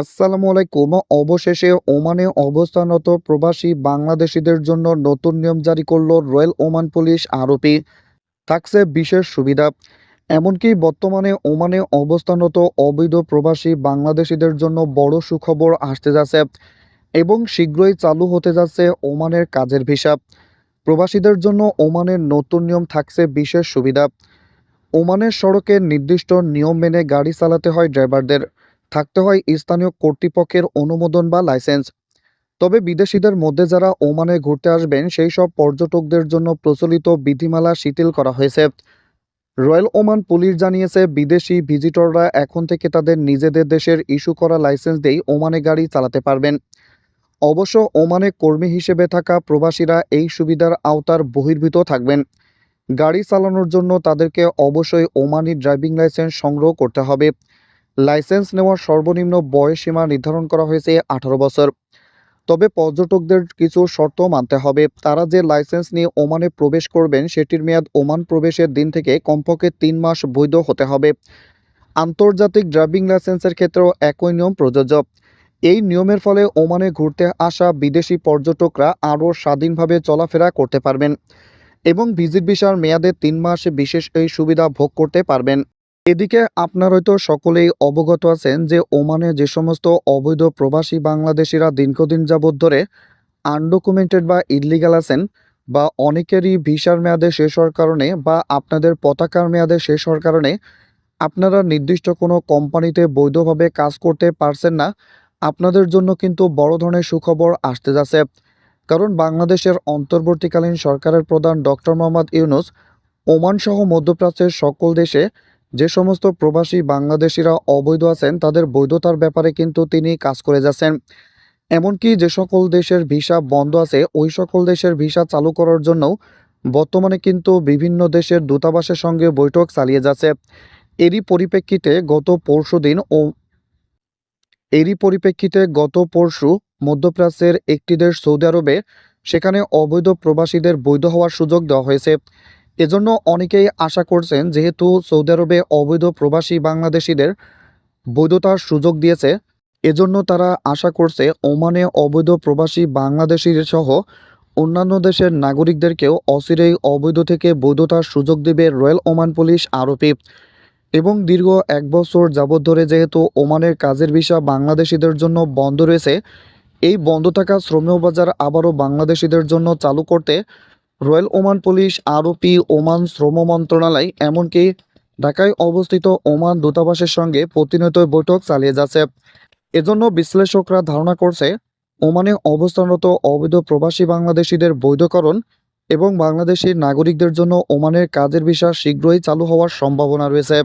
আসসালামু আলাইকুম। অবশেষে ওমানে অবস্থানরত প্রবাসী বাংলাদেশিদের জন্য নতুন নিয়ম জারি করল রয়্যাল ওমান পুলিশ আরোপি। থাকছে বিশেষ সুবিধা। এমনকি বর্তমানে ওমানে অবস্থানরত অবৈধ প্রবাসী বাংলাদেশিদের জন্য বড় সুখবর আসতে যাচ্ছে এবং শীঘ্রই চালু হতে যাচ্ছে ওমানের কাজের ভিসা। প্রবাসীদের জন্য ওমানের নতুন নিয়ম থাকছে বিশেষ সুবিধা। ওমানের সড়কে নির্দিষ্ট নিয়ম মেনে গাড়ি চালাতে হয় ড্রাইভারদের। থাকতে হয় স্থানীয় কর্তৃপক্ষের অনুমোদন বা লাইসেন্স। তবে বিদেশিদের মধ্যে যারা ওমানে ঘুরতে আসবেন, সেই সব পর্যটকদের জন্য প্রচলিত বিধিমালা শিথিল করা হয়েছে। রয়্যাল ওমান পুলিশ জানিয়েছে, বিদেশি ভিজিটররা এখন থেকে তাদের নিজেদের দেশের ইস্যু করা লাইসেন্স দিয়েই ওমানে গাড়ি চালাতে পারবেন। অবশ্য ওমানে কর্মী হিসেবে থাকা প্রবাসীরা এই সুবিধার আওতার বহির্ভূত থাকবেন। গাড়ি চালানোর জন্য তাদেরকে অবশ্যই ওমানি ড্রাইভিং লাইসেন্স সংগ্রহ করতে হবে। লাইসেন্স নেওয়ার সর্বনিম্ন বয়স সীমা নির্ধারণ করা হয়েছে আঠারো বছর। তবে পর্যটকদের কিছু শর্ত মানতে হবে। তারা যে লাইসেন্স নিয়ে ওমানে প্রবেশ করবেন, সেটির মেয়াদ ওমান প্রবেশের দিন থেকে কমপক্ষে তিন মাস বৈধ হতে হবে। আন্তর্জাতিক ড্রাইভিং লাইসেন্সের ক্ষেত্রেও একই নিয়ম প্রযোজ্য। এই নিয়মের ফলে ওমানে ঘুরতে আসা বিদেশি পর্যটকরা আরও স্বাধীনভাবে চলাফেরা করতে পারবেন এবং ভিজিট ভিসার মেয়াদে তিন মাস বিশেষ এই সুবিধা ভোগ করতে পারবেন। এদিকে আপনার হয়তো সকলেই অবগত আছেন যে ওমানে যে সমস্ত অবৈধ প্রবাসী বাংলাদেশিরা দীর্ঘদিন যাবৎ ধরে আনডকুমেন্টেড বা ইললিগাল আছেন বা অনেকেরই ভিসার মেয়াদে শেষ হওয়ার কারণে বা আপনাদের পতাকার মেয়াদে শেষ হওয়ার কারণে আপনারা নির্দিষ্ট কোনো কোম্পানিতে বৈধভাবে কাজ করতে পারছেন না, আপনাদের জন্য কিন্তু বড় ধরনের সুখবর আসতে যাচ্ছে। কারণ বাংলাদেশের অন্তর্বর্তীকালীন সরকারের প্রধান ডক্টর মোহাম্মদ ইউনুস ওমান সহ মধ্যপ্রাচ্যের সকল দেশে যে সমস্ত প্রবাসী বাংলাদেশিরা অবৈধ আছেন, তাদের বৈধতার ব্যাপারে কিন্তু তিনি কাজ করে যাচ্ছেন। এমনকি যে সকল দেশের ভিসা বন্ধ আছে, ওই সকল দেশের ভিসা চালু করার জন্যও বর্তমানে কিন্তু বিভিন্ন দেশের দূতাবাসের সঙ্গে বৈঠক চালিয়ে যাচ্ছে। এরই পরিপ্রেক্ষিতে গত পরশু দিন ও এরই পরিপ্রেক্ষিতে গত পরশু মধ্যপ্রাচ্যের একটি দেশ সৌদি আরবে, সেখানে অবৈধ প্রবাসীদের বৈধ হওয়ার সুযোগ দেওয়া হয়েছে। এজন্য অনেকেই আশা করছেন যেহেতু সৌদি আরবে অবৈধ প্রবাসী বাংলাদেশিদের বৈধতার সুযোগ দিয়েছে, এজন্য তারা আশা করছে ওমানে অবৈধ প্রবাসী বাংলাদেশির সহ অন্যান্য দেশের নাগরিকদেরকেও অচিরেই অবৈধ থেকে বৈধতার সুযোগ দেবে রয়্যাল ওমান পুলিশ আরোপি। এবং দীর্ঘ এক বছর যাবৎ ধরে যেহেতু ওমানের কাজের ভিসা বাংলাদেশিদের জন্য বন্ধ রয়েছে, এই বন্ধ থাকা শ্রমেয় বাজার আবারও বাংলাদেশিদের জন্য চালু করতে রয়্যাল ওমান পুলিশ আরোপি ওমান শ্রম মন্ত্রণালয়, এমনকি ঢাকায় অবস্থিত ওমান দূতাবাসের সঙ্গে প্রতিনিয়ত বৈঠক চালিয়ে যাচ্ছে। এজন্য বিশ্লেষকরা ধারণা করছে, ওমানে অবস্থানরত অবৈধ প্রবাসী বাংলাদেশিদের বৈধকরণ এবং বাংলাদেশি নাগরিকদের জন্য ওমানের কাজের ভিসা শীঘ্রই চালু হওয়ার সম্ভাবনা রয়েছে।